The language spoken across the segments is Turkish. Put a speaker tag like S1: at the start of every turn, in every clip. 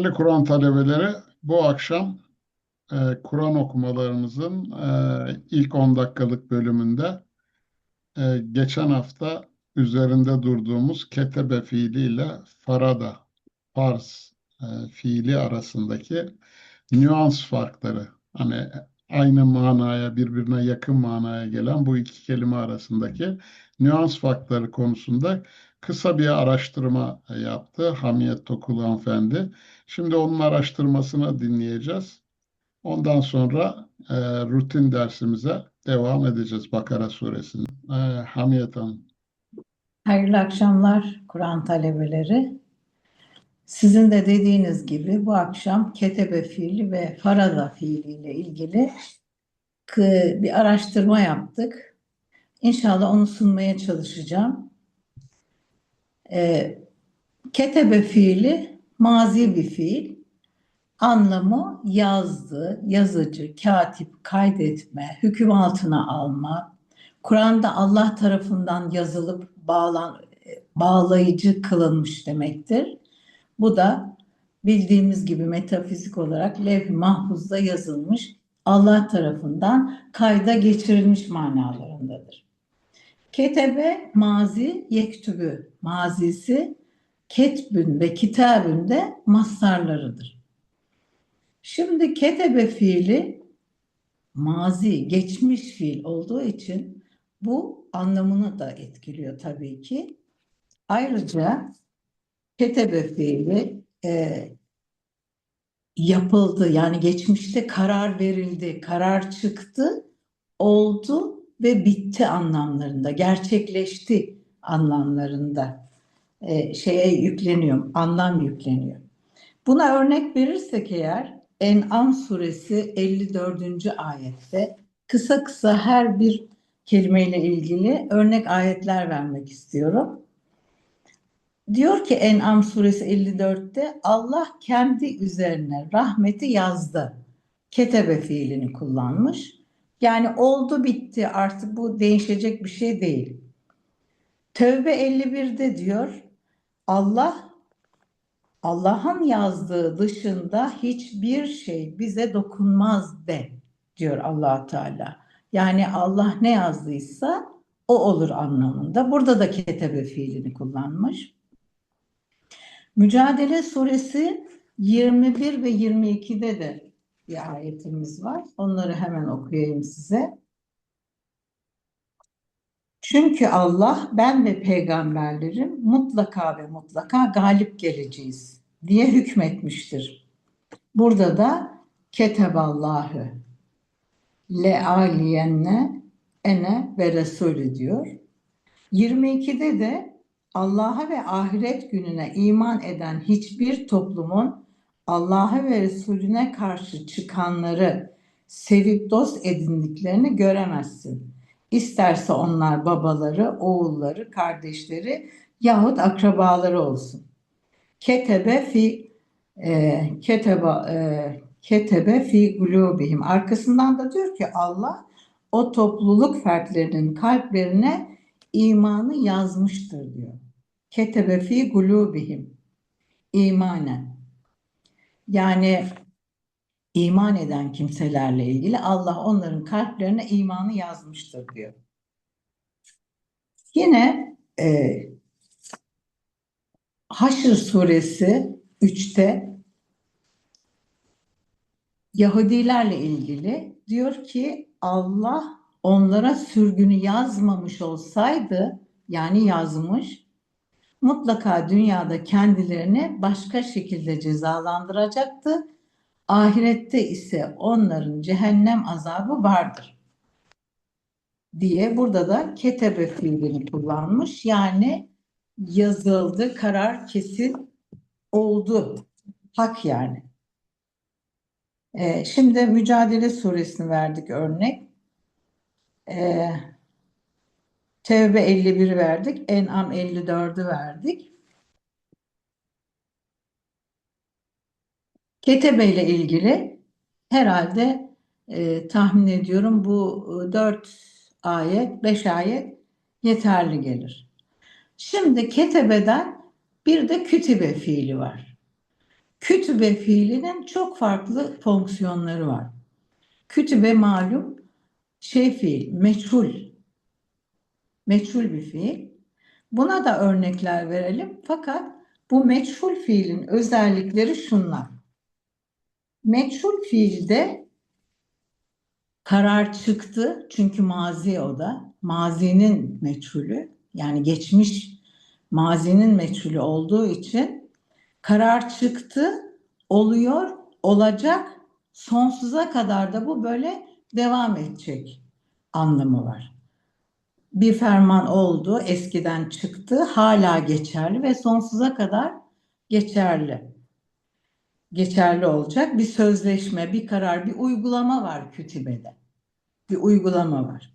S1: Değerli Kur'an talebeleri, bu akşam e, Kur'an okumalarımızın e, ilk 10 dakikalık bölümünde e, geçen hafta üzerinde durduğumuz ketebe fiiliyle farada, farz e, fiili arasındaki nüans farkları, hani aynı manaya, birbirine yakın manaya gelen bu iki kelime arasındaki nüans farkları konusunda kısa bir araştırma yaptı Hamiyet Tokul hanımefendi. Şimdi onun araştırmasını dinleyeceğiz. Ondan sonra e, rutin dersimize devam edeceğiz Bakara suresinin. E, Hamiyet Hanım.
S2: Hayırlı akşamlar Kur'an talebeleri. Sizin de dediğiniz gibi bu akşam ketebe fiili ve farada fiili ile ilgili bir araştırma yaptık. İnşallah onu sunmaya çalışacağım. Ee, ketebe fiili mazi bir fiil. Anlamı yazdı, yazıcı, katip, kaydetme, hüküm altına alma. Kur'an'da Allah tarafından yazılıp bağlan, bağlayıcı kılınmış demektir. Bu da bildiğimiz gibi metafizik olarak levh-i mahfuzda yazılmış, Allah tarafından kayda geçirilmiş manalarındadır. Ketebe mazi yektübü mazisi ketbün ve kitabün de mastarlarıdır. Şimdi ketebe fiili mazi, geçmiş fiil olduğu için bu anlamını da etkiliyor tabii ki. Ayrıca ketebe fiili e, yapıldı yani geçmişte karar verildi, karar çıktı, oldu ve bitti anlamlarında, gerçekleşti anlamlarında e, şeye yükleniyor, anlam yükleniyor. Buna örnek verirsek eğer En'am suresi 54. ayette kısa kısa her bir kelimeyle ilgili örnek ayetler vermek istiyorum. Diyor ki En'am suresi 54'te Allah kendi üzerine rahmeti yazdı. Ketebe fiilini kullanmış. Yani oldu bitti artık bu değişecek bir şey değil. Tövbe 51'de diyor Allah Allah'ın yazdığı dışında hiçbir şey bize dokunmaz de diyor allah Teala. Yani Allah ne yazdıysa o olur anlamında. Burada da ketebe fiilini kullanmış. Mücadele suresi 21 ve 22'de de bir ayetimiz var. Onları hemen okuyayım size. Çünkü Allah ben ve peygamberlerim mutlaka ve mutlaka galip geleceğiz diye hükmetmiştir. Burada da keteballahu le aliyenne ene ve resulü diyor. 22'de de Allah'a ve ahiret gününe iman eden hiçbir toplumun Allah'a ve Resulüne karşı çıkanları sevip dost edindiklerini göremezsin. İsterse onlar babaları, oğulları, kardeşleri yahut akrabaları olsun. Ketebe fi e, keteba e, ketebe fi gulubihim. Arkasından da diyor ki Allah o topluluk fertlerinin kalplerine imanı yazmıştır diyor. Ketebe fi gulubihim. İmanen. Yani iman eden kimselerle ilgili Allah onların kalplerine imanı yazmıştır diyor. Yine e, Haşr suresi 3'te Yahudilerle ilgili diyor ki Allah onlara sürgünü yazmamış olsaydı yani yazmış mutlaka dünyada kendilerini başka şekilde cezalandıracaktı ahirette ise onların cehennem azabı vardır diye burada da ketebe fiilini kullanmış. Yani yazıldı, karar kesin oldu. Hak yani. Ee, şimdi Mücadele suresini verdik örnek. Ee, Tevbe 51 verdik. En'am 54'ü verdik. Ketebe ile ilgili herhalde e, tahmin ediyorum bu e, 4 ayet, 5 ayet yeterli gelir. Şimdi ketebeden bir de kütübe fiili var. Kütübe fiilinin çok farklı fonksiyonları var. Kütübe malum şey fiil, meçhul. Meçhul bir fiil. Buna da örnekler verelim. Fakat bu meçhul fiilin özellikleri şunlar. Meçhul fiilde karar çıktı çünkü mazi o da. Mazinin meçhulü yani geçmiş mazinin meçhulü olduğu için karar çıktı, oluyor, olacak, sonsuza kadar da bu böyle devam edecek anlamı var. Bir ferman oldu, eskiden çıktı, hala geçerli ve sonsuza kadar geçerli. Geçerli olacak bir sözleşme, bir karar, bir uygulama var kütübede. Bir uygulama var.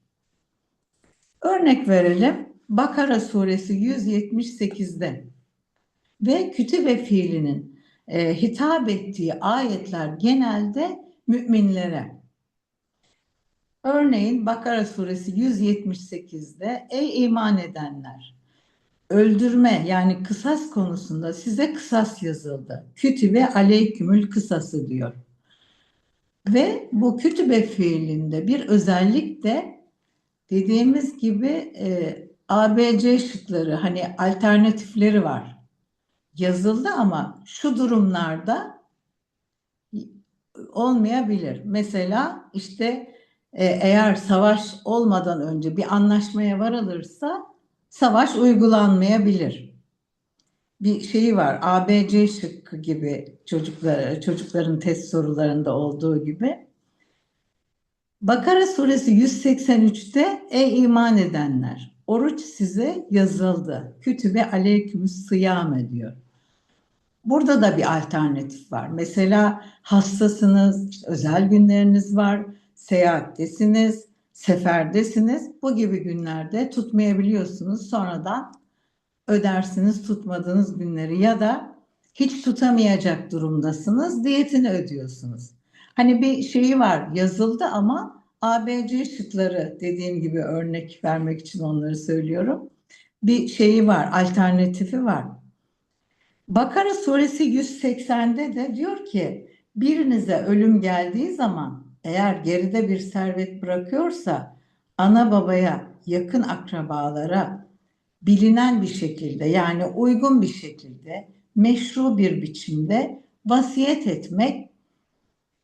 S2: Örnek verelim. Bakara suresi 178'de ve kütübe fiilinin e, hitap ettiği ayetler genelde müminlere. Örneğin Bakara suresi 178'de ey iman edenler öldürme yani kısas konusunda size kısas yazıldı. Kütübe aleykümül kısası diyor. Ve bu kütübe fiilinde bir özellik de dediğimiz gibi e, ABC şıkları hani alternatifleri var. Yazıldı ama şu durumlarda olmayabilir. Mesela işte eğer savaş olmadan önce bir anlaşmaya varılırsa savaş uygulanmayabilir. Bir şeyi var. ABC şıkkı gibi çocuklar çocukların test sorularında olduğu gibi. Bakara suresi 183'te ey iman edenler oruç size yazıldı. Kütübe aleyküm sıyam ediyor. Burada da bir alternatif var. Mesela hastasınız, özel günleriniz var, seyahattesiniz, seferdesiniz. Bu gibi günlerde tutmayabiliyorsunuz. Sonradan ödersiniz tutmadığınız günleri ya da hiç tutamayacak durumdasınız, diyetini ödüyorsunuz. Hani bir şeyi var yazıldı ama ABC şıkları dediğim gibi örnek vermek için onları söylüyorum. Bir şeyi var, alternatifi var. Bakara suresi 180'de de diyor ki birinize ölüm geldiği zaman eğer geride bir servet bırakıyorsa ana babaya, yakın akrabalara bilinen bir şekilde yani uygun bir şekilde meşru bir biçimde vasiyet etmek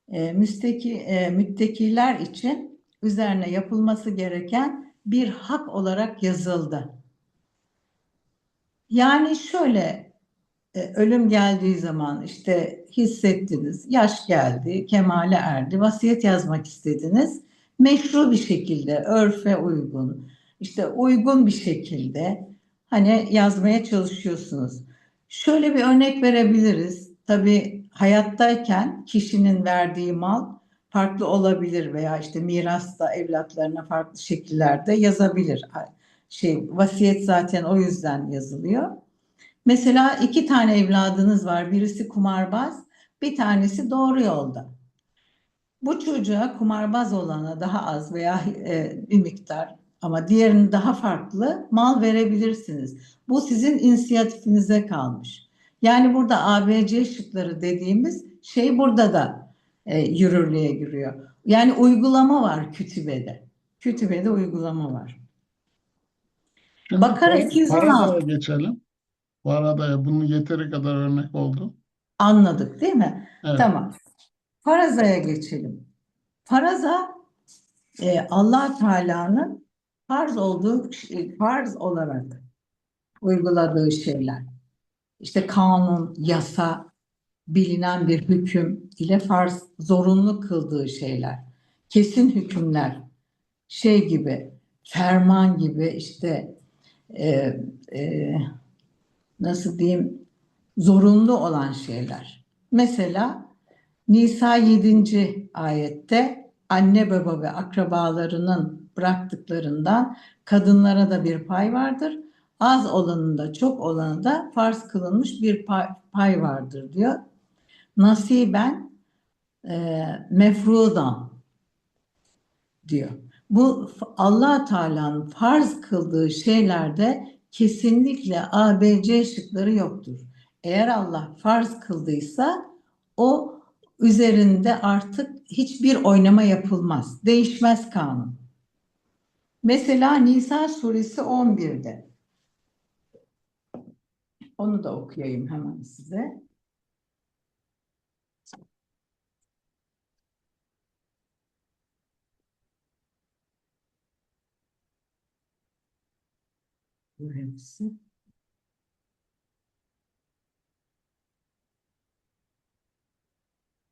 S2: e, müsteki, e, müttakiler için üzerine yapılması gereken bir hak olarak yazıldı. Yani şöyle e, ölüm geldiği zaman işte hissettiniz, yaş geldi, kemale erdi, vasiyet yazmak istediniz. Meşru bir şekilde, örfe uygun, işte uygun bir şekilde hani yazmaya çalışıyorsunuz. Şöyle bir örnek verebiliriz. Tabii hayattayken kişinin verdiği mal farklı olabilir veya işte mirasta evlatlarına farklı şekillerde yazabilir. Şey vasiyet zaten o yüzden yazılıyor. Mesela iki tane evladınız var. Birisi kumarbaz, bir tanesi doğru yolda. Bu çocuğa kumarbaz olana daha az veya e, bir miktar ama diğerini daha farklı mal verebilirsiniz. Bu sizin inisiyatifinize kalmış. Yani burada ABC şıkları dediğimiz şey burada da e, yürürlüğe giriyor. Yani uygulama var kütübede. Kütübede uygulama var. Bakara
S1: Far-
S2: 216.
S1: Farada'ya geçelim. Farada'ya bunun yeteri kadar örnek oldu.
S2: Anladık değil mi?
S1: Evet.
S2: Tamam. Farazaya geçelim. Faraza e, allah Teala'nın farz olduğu, farz olarak uyguladığı şeyler. İşte kanun, yasa, bilinen bir hüküm ile farz zorunlu kıldığı şeyler. Kesin hükümler, şey gibi, ferman gibi işte e, e, nasıl diyeyim zorunlu olan şeyler. Mesela Nisa 7. ayette anne baba ve akrabalarının bıraktıklarından kadınlara da bir pay vardır. Az olanında çok olanı da farz kılınmış bir pay, pay vardır diyor. Nasiben e, mefrudan diyor. Bu Allah Teala'nın farz kıldığı şeylerde kesinlikle ABC şıkları yoktur. Eğer Allah farz kıldıysa o üzerinde artık hiçbir oynama yapılmaz. Değişmez kanun. Mesela Nisa suresi 11'de. Onu da okuyayım hemen size. Burası.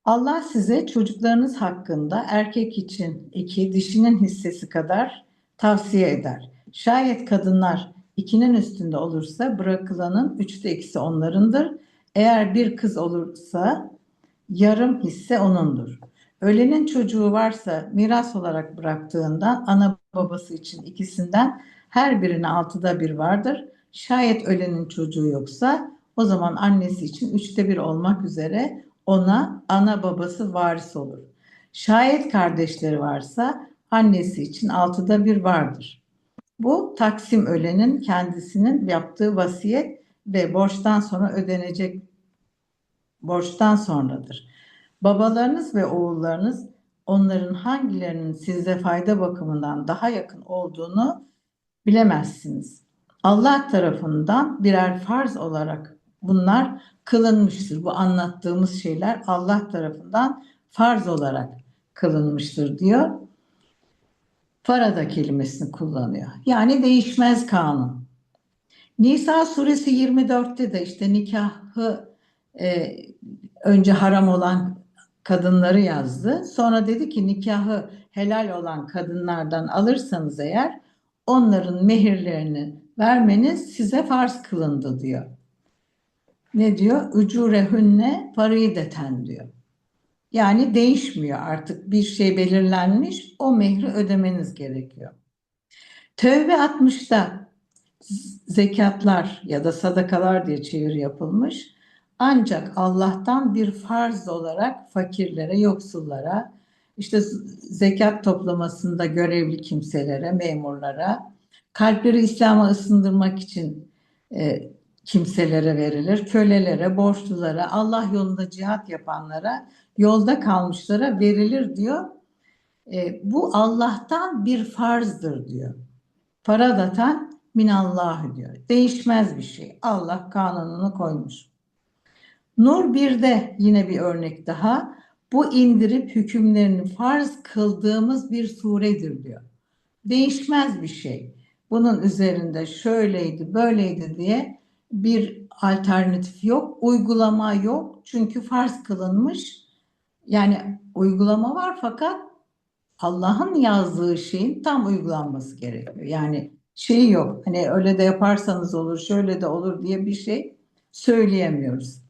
S2: Allah size çocuklarınız hakkında erkek için iki, dişinin hissesi kadar tavsiye eder. Şayet kadınlar ikinin üstünde olursa bırakılanın üçte ikisi onlarındır. Eğer bir kız olursa yarım hisse onundur. Ölenin çocuğu varsa miras olarak bıraktığından ana babası için ikisinden her birine altıda bir vardır. Şayet ölenin çocuğu yoksa o zaman annesi için üçte bir olmak üzere ona ana babası varis olur. Şayet kardeşleri varsa annesi için altıda bir vardır. Bu taksim ölenin kendisinin yaptığı vasiyet ve borçtan sonra ödenecek borçtan sonradır. Babalarınız ve oğullarınız onların hangilerinin size fayda bakımından daha yakın olduğunu bilemezsiniz. Allah tarafından birer farz olarak bunlar kılınmıştır. Bu anlattığımız şeyler Allah tarafından farz olarak kılınmıştır diyor. Farada kelimesini kullanıyor. Yani değişmez kanun. Nisa suresi 24'te de işte nikahı e, önce haram olan kadınları yazdı. Sonra dedi ki nikahı helal olan kadınlardan alırsanız eğer onların mehirlerini vermeniz size farz kılındı diyor. Ne diyor? Ücurehünne farideten diyor. Yani değişmiyor artık bir şey belirlenmiş o mehri ödemeniz gerekiyor. Tövbe 60'ta zekatlar ya da sadakalar diye çeviri yapılmış. Ancak Allah'tan bir farz olarak fakirlere, yoksullara, işte zekat toplamasında görevli kimselere, memurlara, kalpleri İslam'a ısındırmak için e, kimselere verilir, kölelere, borçlulara, Allah yolunda cihat yapanlara, yolda kalmışlara verilir diyor. E, bu Allah'tan bir farzdır diyor. Faradatan minallah diyor. Değişmez bir şey. Allah kanununu koymuş. Nur 1'de yine bir örnek daha. Bu indirip hükümlerini farz kıldığımız bir suredir diyor. Değişmez bir şey. Bunun üzerinde şöyleydi, böyleydi diye bir alternatif yok, uygulama yok. Çünkü farz kılınmış. Yani uygulama var fakat Allah'ın yazdığı şeyin tam uygulanması gerekiyor. Yani şey yok. Hani öyle de yaparsanız olur, şöyle de olur diye bir şey söyleyemiyoruz.